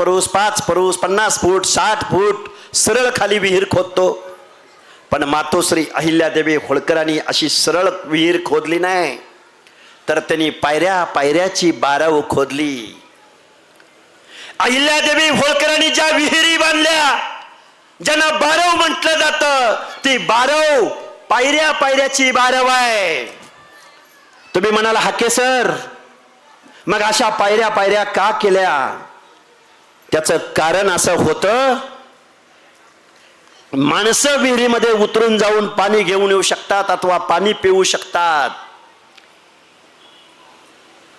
परूस पाच परूस पन्नास फूट साठ फूट सरळ खाली विहीर खोदतो. पण मातोश्री अहिल्यादेवी होळकरांनी अशी सरळ विहीर खोदली नाही. तर त्यांनी पायऱ्या पायऱ्याची बारव खोदली. अहिल्यादेवी होळकरांनी ज्या विहिरी बांधल्या ज्यांना बारव म्हटलं जातं ती बारव पायऱ्या पायऱ्याची बारव आहे. तुम्ही म्हणाल हाके सर मग अशा पायऱ्या पायऱ्या का केल्या? त्याचं कारण असं होतं माणसं विहिरीमध्ये उतरून जाऊन पाणी घेऊन येऊ शकतात अथवा पाणी पिऊ शकतात.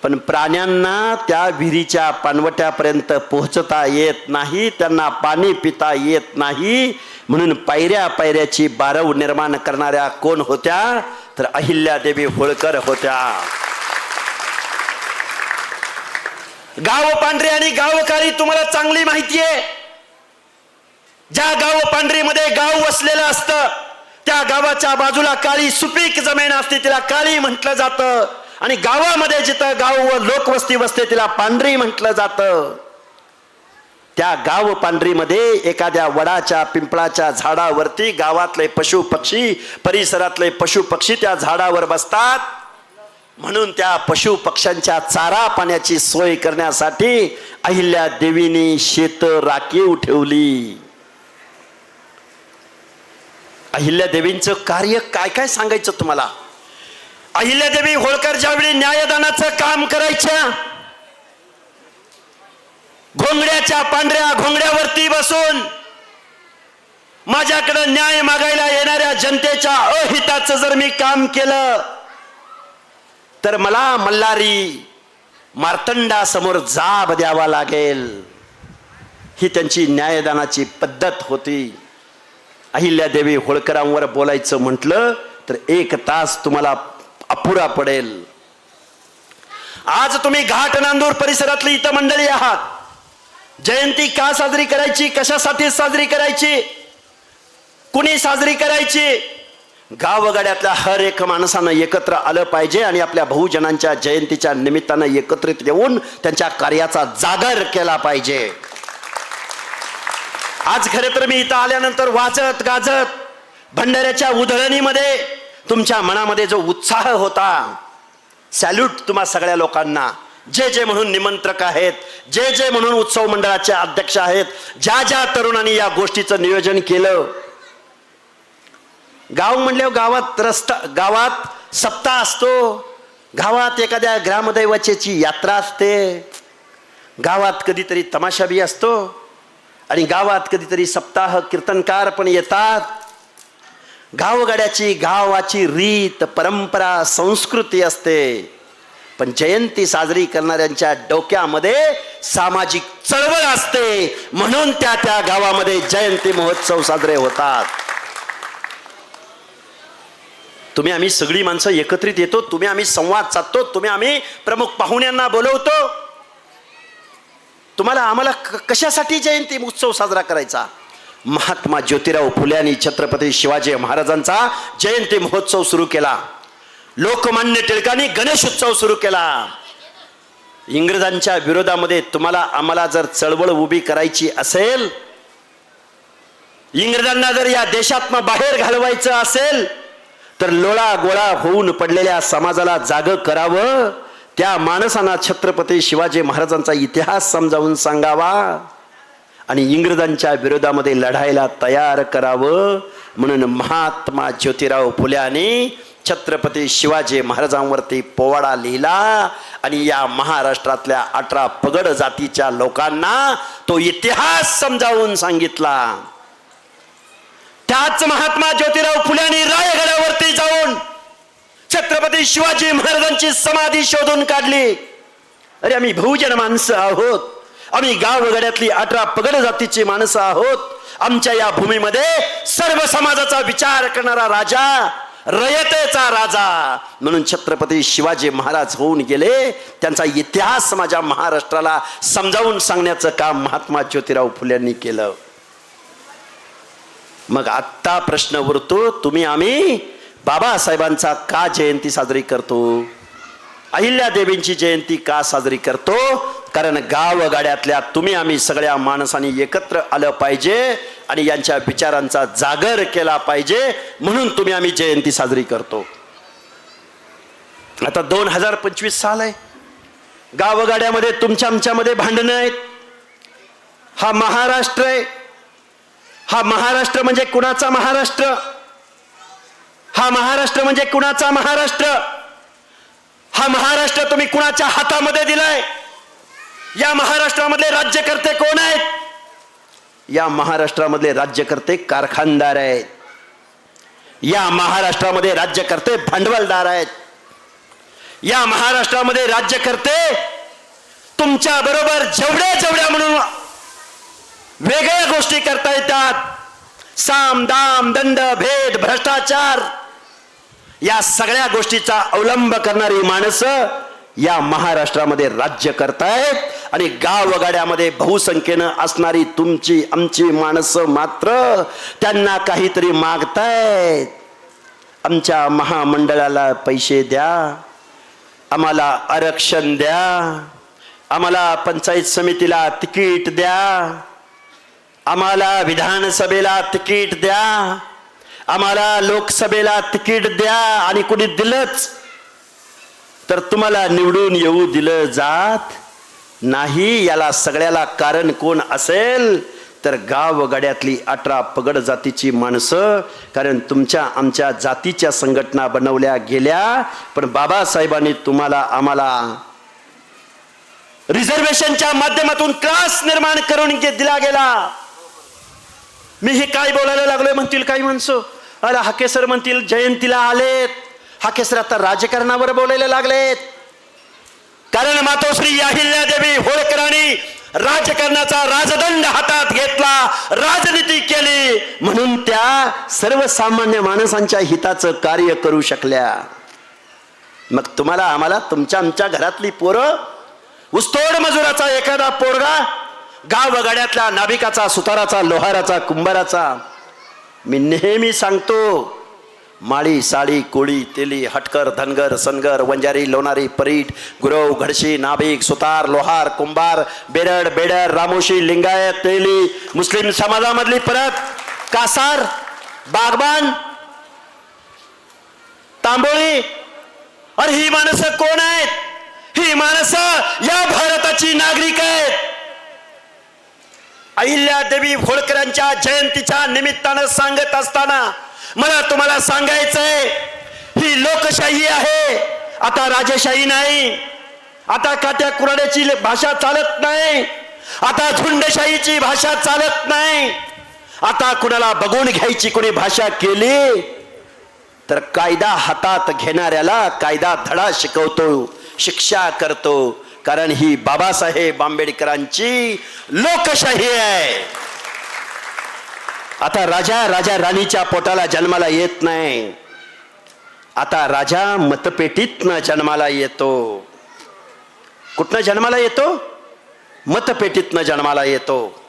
पण प्राण्यांना त्या विहिरीच्या पानवट्यापर्यंत पोहोचता येत नाही त्यांना पाणी पिता येत नाही. म्हणून पायऱ्या पायऱ्याची बारव निर्माण करणाऱ्या कोण होत्या? तर अहिल्यादेवी होळकर होत्या. गाव पांढरे आणि गावकारी तुम्हाला चांगली माहिती आहे. ज्या गाव पांढरीमध्ये गाव वसलेलं असतं त्या गावाच्या बाजूला काळी सुपीक जमीन असते तिला काळी म्हटलं जातं. आणि गावामध्ये जिथं गाव व लोकवस्ती बसते तिला पांढरी म्हटलं जातं. त्या गाव पांढरीमध्ये एखाद्या वडाच्या पिंपळाच्या झाडावरती गावातले पशु पक्षी परिसरातले पशु पक्षी त्या झाडावर बसतात. म्हणून त्या पशु पक्ष्यांच्या चारा पाण्याची सोय करण्यासाठी अहिल्या देवीने शेत राखीव ठेवली. अहिल्या देवींचं कार्य काय काय सांगायचं तुम्हाला? अहिल्यादेवी होळकर ज्यावेळी न्यायदानाचं काम करायच्या घोंगड्याच्या पांढऱ्या घोंगड्यावरती बसून माझ्याकडे न्याय मागायला येणाऱ्या जनतेच्या अहिताचं जर मी काम केलं तर मला मल्हारी मार्तंडासमोर जाब द्यावा लागेल. ही त्यांची न्यायदानाची पद्धत होती. अहिल्यादेवी होळकरांवर बोलायचं म्हटलं तर एक तास तुम्हाला अपुरा पडेल. आज तुम्ही घाट नांदूर परिसरातली इथं मंडळी आहात. जयंती का साजरी करायची? कशासाठी साजरी करायची? कुणी साजरी करायची? गावगाड्यातल्या हर एक माणसानं एकत्र आलं पाहिजे आणि आपल्या बहुजनांच्या जयंतीच्या निमित्तानं एकत्रित येऊन त्यांच्या कार्याचा जागर केला पाहिजे. आज खरे तर मी इथं आल्यानंतर वाजत गाजत भंडाऱ्याच्या उधळणीमध्ये तुमच्या मनामध्ये जो उत्साह होता सॅल्यूट तुम्हा सगळ्या लोकांना. जे जे म्हणून निमंत्रक आहेत जे जे म्हणून उत्सव मंडळाचे अध्यक्ष आहेत ज्या ज्या तरुणांनी या गोष्टीचं नियोजन केलं गाव म्हणल्यावर गावात रस्ता गावात सप्ताह असतो. गावात एखाद्या ग्रामदैवाची यात्रा असते. गावात कधीतरी तमाशा बी असतो. आणि गावात कधीतरी सप्ताह कीर्तनकार पण येतात. गावगाड्याची गावाची रीत परंपरा संस्कृती असते. पण जयंती साजरी करणाऱ्यांच्या डोक्यामध्ये सामाजिक चळवळ असते. म्हणून त्या त्या गावामध्ये जयंती महोत्सव साजरे होतात. तुम्ही आम्ही सगळी माणसं एकत्रित येतो तुम्ही आम्ही संवाद साधतो तुम्ही आम्ही प्रमुख पाहुण्यांना बोलवतो. तुम्हाला आम्हाला क- कशासाठी जयंती उत्सव साजरा करायचा? महात्मा ज्योतिराव फुले आणि छत्रपती शिवाजी महाराजांचा जयंती महोत्सव सुरू केला. लोकमान्य टिळकांनी गणेश उत्सव सुरू केला. इंग्रजांच्या विरोधामध्ये तुम्हाला आम्हाला जर चळवळ उभी करायची असेल इंग्रजांना जर या देशात बाहेर घालवायचं असेल तर लोळा गोळा होऊन पडलेल्या समाजाला जाग करावं त्या माणसांना छत्रपती शिवाजी महाराजांचा इतिहास समजावून सांगावा आणि इंग्रजांच्या विरोधामध्ये लढायला तयार करावं म्हणून महात्मा ज्योतिराव फुल्याने छत्रपती शिवाजी महाराजांवरती पोवाडा लिहिला आणि या महाराष्ट्रातल्या अठरा पगड जातीच्या लोकांना तो इतिहास समजावून सांगितला. त्याच महात्मा ज्योतिराव फुल्यानी रायगडावरती जाऊन छत्रपती शिवाजी महाराजांची समाधी शोधून काढली. अरे आम्ही बहुजन माणसं आहोत. आम्ही गावगड्यातली अठरा पगड जातीची माणसं आहोत. आमच्या या भूमीमध्ये सर्व समाजाचा विचार करणारा राजा रयतेचा राजा म्हणून छत्रपती शिवाजी महाराज होऊन गेले. त्यांचा इतिहास माझ्या महाराष्ट्राला समजावून सांगण्याचं काम महात्मा ज्योतिराव फुल्यांनी केलं. मग आत्ता प्रश्न उरतो तुम्ही आम्ही बाबासाहेबांचा का जयंती साजरी करतो? अहिल्या देवींची जयंती का साजरी करतो? कारण गावगाड्यातल्या तुम्ही आम्ही सगळ्या माणसांनी एकत्र आलं पाहिजे आणि यांच्या विचारांचा जागर केला पाहिजे म्हणून तुम्ही आम्ही जयंती साजरी करतो. आता दोन हजार पंचवीस साल आहे. गावगाड्यामध्ये तुमच्या आमच्यामध्ये भांडणं आहेत. हा महाराष्ट्र आहे. हा महाराष्ट्र म्हणजे कुणाचा महाराष्ट्र? हा महाराष्ट्र म्हणजे कुणाचा महाराष्ट्र? हा महाराष्ट्र तुम्ही कुणाच्या हातामध्ये दिलाय? या महाराष्ट्रामधले राज्यकर्ते कोण आहेत? या महाराष्ट्रामधले राज्यकर्ते कारखानदार आहेत. या महाराष्ट्रामध्ये राज्यकर्ते भांडवलदार आहेत. या महाराष्ट्रामध्ये राज्यकर्ते तुमच्या बरोबर जेवढ्या जेवढ्या म्हणून वेगळ्या गोष्टी करता येतात. साम दाम दंड भेद भ्रष्टाचार या सगळ्या गोष्टीचा अवलंब करणारी माणसं या महाराष्ट्रामध्ये राज्य करतायत आणि गावगाड्यामध्ये बहुसंख्येनं असणारी तुमची आमची माणसं मात्र त्यांना काहीतरी मागतायत. आमच्या महामंडळाला पैसे द्या आम्हाला आरक्षण द्या आम्हाला पंचायत समितीला तिकीट द्या आम्हाला विधानसभेला तिकीट द्या. आम्हाला लोकसभेला तिकीट द्या आणि कुणी दिलंच तर तुम्हाला निवडून येऊ दिलं जात नाही. याला सगळ्याला कारण कोण असेल तर गावगाड्यातली अठरा पगड जातीची माणसं कारण तुमच्या आमच्या जातीच्या संघटना बनवल्या गेल्या. पण बाबासाहेबांनी तुम्हाला आम्हाला रिझर्वेशनच्या माध्यमातून क्लास निर्माण करून दिला गेला. मी हे काय बोलायला लागलोय म्हणतील काही माणसं? अरे हाकेसर म्हणतील जयंतीला आलेत. हाकेसर आता राजकारणावर बोलायला लागलेत. कारण मातोश्री अहिल्या देवी होळकरांनी राजकारणाचा राजदंड हातात घेतला राजनीती केली. म्हणून त्या सर्वसामान्य माणसांच्या हिताचं कार्य करू शकल्या. मग तुम्हाला आम्हाला तुमच्या आमच्या घरातली पोरं उस्तोड मजुराचा एखादा पोरगा गाव गावगाड्यातल्या नाभिकाचा सुताराचा लोहाराचा कुंभाराचा. मी नेहमी सांगतो माळी साळी कोळी तेली हटकर धनगर सनगर वंजारी लोणारी परीट गुरव घडशी नाभिक सुतार लोहार कुंभार बेरड बेडर रामोशी लिंगायत तेली मुस्लिम समाजामधली परत कासार बागबान तांबोळी अरे ही माणसं कोण आहेत? ही माणसं या भारताची नागरिक आहेत. अहिल्यादेवी होळकरांच्या जयंतीच्या निमित्तानं सांगत असताना मला तुम्हाला सांगायचंय ही लोकशाही आहे. आता राजेशाही नाही. आता काट्या कुराड्याची भाषा चालत नाही. आता झुंडशाहीची भाषा चालत नाही. आता कुणाला बघून घ्यायची कोणी भाषा केली तर कायदा हातात घेणाऱ्याला कायदा धडा शिकवतो शिक्षा करतो. कारण ही बाबासाहेब आंबेडकरांची लोकशाही आहे. आता राजा राजा राणीच्या पोटाला जन्माला येत नाही. आता राजा मतपेटीतनं जन्माला येतो. कुठनं जन्माला येतो? मतपेटीतनं जन्माला येतो.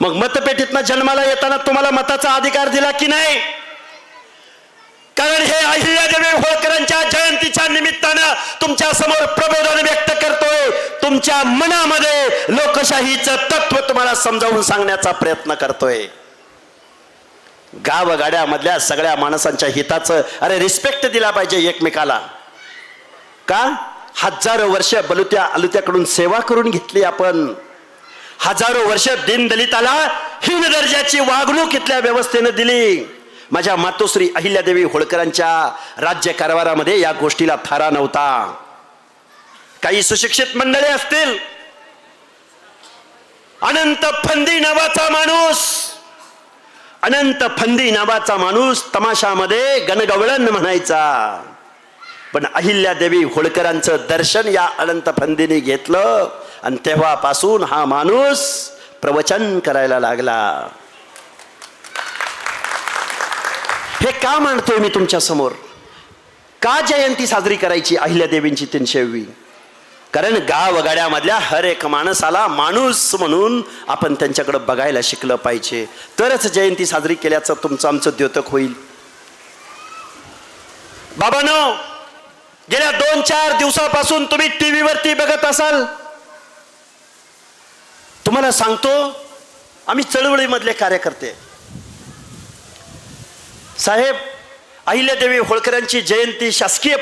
मग मतपेटीतनं जन्माला येताना तुम्हाला मताचा अधिकार दिला की नाही? कारण हे अहिल्यादेवी होळकरांच्या जयंतीच्या निमित्तानं तुमच्यासमोर प्रबोधन व्यक्त करतोय. तुमच्या मनामध्ये लोकशाहीचं तत्व तुम्हाला समजावून सांगण्याचा प्रयत्न करतोय. गावगाड्यामधल्या सगळ्या माणसांच्या हिताचं अरे रिस्पेक्ट दिला पाहिजे एकमेकाला. का? हजारो वर्ष बलुत्या अलुत्याकडून सेवा करून घेतली आपण. हजारो वर्ष दीनदलिताला हीन दर्जाची वागणूक इथल्या व्यवस्थेनं दिली. माझ्या मातोश्री अहिल्यादेवी होळकरांच्या राज्य कारभारामध्ये या गोष्टीला थारा नव्हता. काही सुशिक्षित मंडळे असतील. अनंत फंदी नावाचा माणूस. अनंत फंदी नावाचा माणूस तमाशामध्ये गणगवळण म्हणायचा. पण अहिल्यादेवी होळकरांचं दर्शन या अनंत फंदीने घेतलं. आणि तेव्हापासून हा माणूस प्रवचन करायला लागला. हे का मांडतोय मी तुमच्यासमोर? का जयंती साजरी करायची अहिल्यादेवींची तीनशेवी कारण गावगाड्यामधल्या हर एक माणसाला माणूस म्हणून आपण त्यांच्याकडे बघायला शिकलं पाहिजे. तरच जयंती साजरी केल्याचं तुमचं आमचं द्योतक होईल. बाबानो गेल्या दोन चार दिवसापासून तुम्ही टीव्हीवरती बघत असाल. तुम्हाला सांगतो आम्ही चळवळीमधले कार्यकर्ते. साहेब अहिल्यादेवी होळकरांची जयंती शासकीय